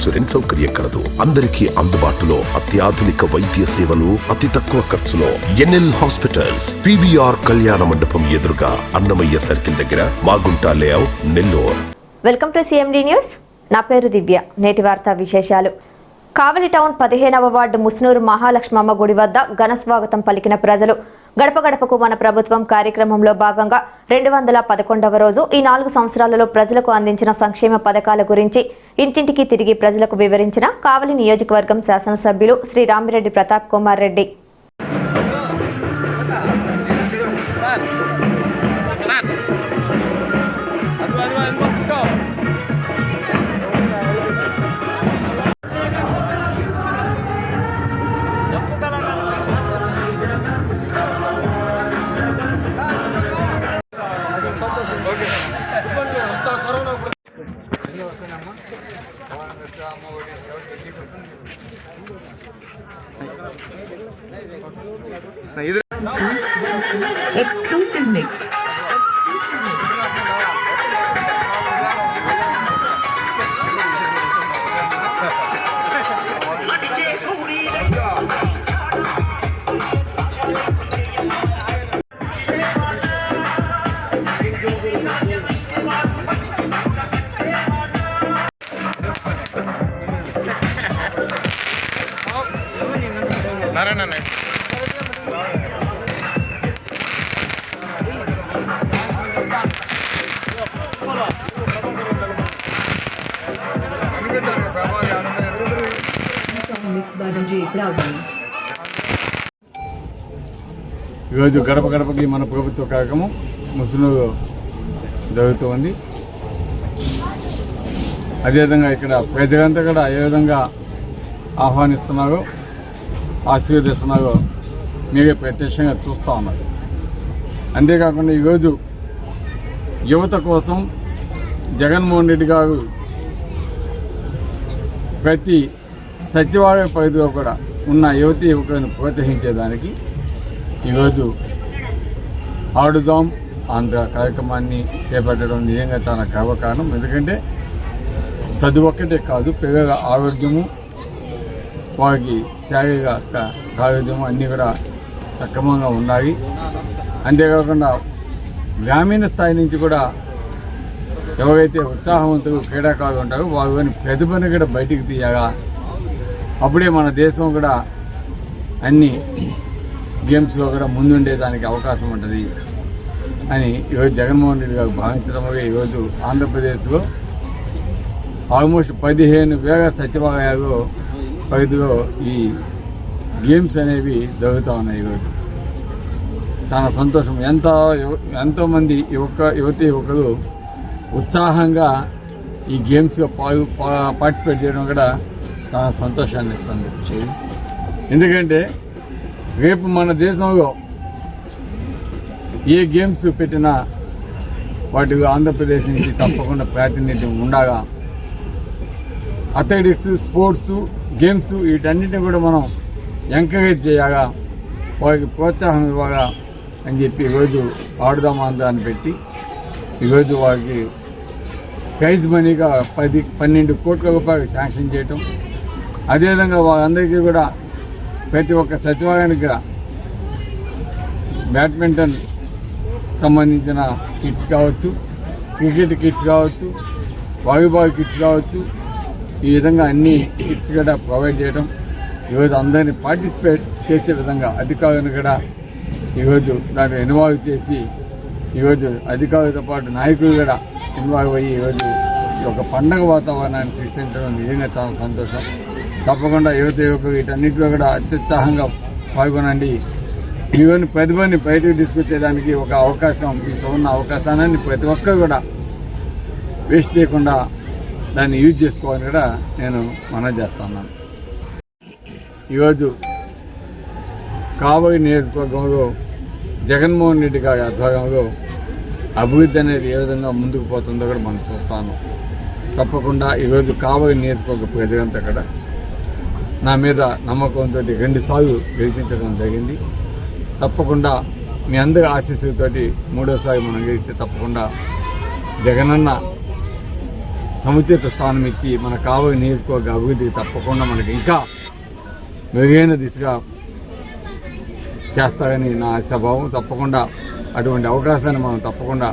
Insurance సౌకర్యం కలదు. అందరికీ అందుబాటులో అత్యాధునిక వైద్య సేవలు అతి తక్కువ ఖర్చులో. ఎన్ఎల్ హాస్పిటల్స్ పివిఆర్ కళ్యాణ మండపం ఎదురుగా అన్నమయ్య సర్కిల్ దగ్గర Magunta layout Nellore. Welcome to CMD news. నా పేరు దివ్య. నేటి వార్తా విశేషాలు. కావలి టౌన్ పదిహేనవ వార్డు ముస్నూరు మహాలక్ష్మమ్మ గుడి వద్ద ఘన స్వాగతం పలికిన ప్రజలు. గడప గడపకు మన ప్రభుత్వం కార్యక్రమంలో భాగంగా రెండు వందల పదకొండవ రోజు ఈ నాలుగు సంవత్సరాలలో ప్రజలకు అందించిన సంక్షేమ పథకాల గురించి ఇంటింటికి తిరిగి ప్రజలకు వివరించిన కావలి నియోజకవర్గం శాసనసభ్యులు శ్రీ రామిరెడ్డి ప్రతాప్ కుమార్ రెడ్డి. Exclusive mix. నారాయణ ఈరోజు గడప గడపకి మన ప్రభుత్వ కార్యక్రమం ముసులు జరుగుతూ ఉంది అదేవిధంగా ఇక్కడ ప్రజలంతా కూడా ఏ విధంగా ఆహ్వానిస్తున్నారో? ఆశీర్వదిస్తున్నారో మీరే ప్రత్యక్షంగా చూస్తూ ఉన్నారు. అంతేకాకుండా ఈరోజు యువత కోసం జగన్మోహన్ రెడ్డి గారు ప్రతి సచివాలయ పరిధిలో కూడా ఉన్న యువతి యువకులను ప్రోత్సహించేదానికి ఈరోజు ఆడుదాం. ఆంధ్ర కార్యక్రమాన్ని చేపట్టడం నిజంగా చాలా గర్వకారణం. ఎందుకంటే చదువు ఒక్కటే కాదు పిల్లల ఆరోగ్యము వారికి శారీరక ఆరోగ్యం అన్నీ కూడా సక్రమంగా ఉన్నాయి అంతేకాకుండా గ్రామీణ స్థాయి నుంచి కూడా ఎవరైతే ఉత్సాహవంతులు క్రీడాకారులు ఉంటారో వారి ప్రతిభను కూడా బయటికి తీయగా అప్పుడే మన దేశం కూడా అన్ని గేమ్స్లో కూడా ముందుండేదానికి అవకాశం ఉంటుంది అని ఈరోజు జగన్మోహన్ రెడ్డి గారు భావించడం వల్ల ఈరోజు ఆంధ్రప్రదేశ్లో ఆల్మోస్ట్ పదిహేను వేల సచివాలయాలు పరిధిలో ఈ గేమ్స్ అనేవి జరుగుతూ ఉన్నాయి ఈరోజు చాలా సంతోషం. ఎంత యువ- ఎంతోమంది యువక యువతి యువకులు ఉత్సాహంగా ఈ గేమ్స్లో పాలు పా- పార్టిసిపేట్ చేయడం కూడా చాలా సంతోషాన్ని ఇస్తుంది. ఎందుకంటే రేపు మన దేశంలో ఏ గేమ్స్ పెట్టినా వాటికి ఆంధ్రప్రదేశ్ నుంచి తప్పకుండా ప్రాతినిధ్యం ఉండగా అథ్లెటిక్స్ స్పోర్ట్స్ గేమ్స్ వీటన్నిటిని కూడా మనం ఎంకరేజ్ చేయగా వారికి ప్రోత్సాహం ఇవ్వగా అని చెప్పి ఈరోజు ఆడుదామా ఆంధ్ర అని పెట్టి ఈరోజు వారికి ప్రైజ్ మనీగా పది పన్నెండు కోట్ల రూపాయలు శాంక్షన్ చేయటం. అదేవిధంగా వారందరికీ కూడా ప్రతి ఒక్క సచివాలయానికి కూడా బ్యాడ్మింటన్ సంబంధించిన కిట్స్ కావచ్చు క్రికెట్ కిట్స్ కావచ్చు వాలీబాల్ కిట్స్ కావచ్చు ఈ విధంగా అన్ని కిట్స్ కూడా ప్రొవైడ్ చేయడం ఈరోజు అందరినీ పార్టిసిపేట్ చేసే విధంగా అధికారులను కూడా ఈరోజు దాంట్లో ఇన్వాల్వ్ చేసి ఈరోజు అధికారులతో పాటు నాయకులు కూడా ఇన్వాల్వ్ అయ్యి ఈరోజు ఒక పండగ వాతావరణాన్ని సృష్టించడం నిజంగా చాలా సంతోషం. తప్పకుండా యువత యువకులు వీటన్నిటిలో కూడా అత్యుత్సాహంగా పాల్గొనండి. ఈవెన్ ప్రతిభని బయటకు తీసుకొచ్చేదానికి ఒక అవకాశం ఈ ఉన్న అవకాశాన్ని ప్రతి ఒక్కరు కూడా వేస్ట్ చేయకుండా దాన్ని యూజ్ చేసుకోవాలని కూడా నేను మనం చేస్తున్నాను. ఈరోజు కాబోయే నియోజకవర్గంలో జగన్మోహన్ రెడ్డి గారి ఆధ్వర్యంలో అభివృద్ధి అనేది ఏ విధంగా ముందుకు పోతుందో కూడా మనం చూస్తాను. తప్పకుండా ఈరోజు కాబోయే నియోజకవర్గ ప్రజలంతా కూడా నా మీద నమ్మకంతో రెండుసార్లు గెలిపించడం జరిగింది. తప్పకుండా మీ అందరి ఆశీస్సులతోటి మూడోసారి మనం గెలిస్తే తప్పకుండా జగనన్న సముచిత స్థానం ఇచ్చి మన కాబోయే నియోజకవర్గ అభివృద్ధికి తప్పకుండా మనకి ఇంకా మెరుగైన దిశగా చేస్తారని నా ఆశాభావం. తప్పకుండా అటువంటి అవకాశాన్ని మనం తప్పకుండా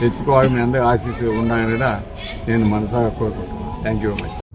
తెచ్చుకోవాలి మీ అందరి ఆశీస్సు ఉండాలని కూడా నేను మనసాగా కోరుకుంటున్నాను. Thank you very much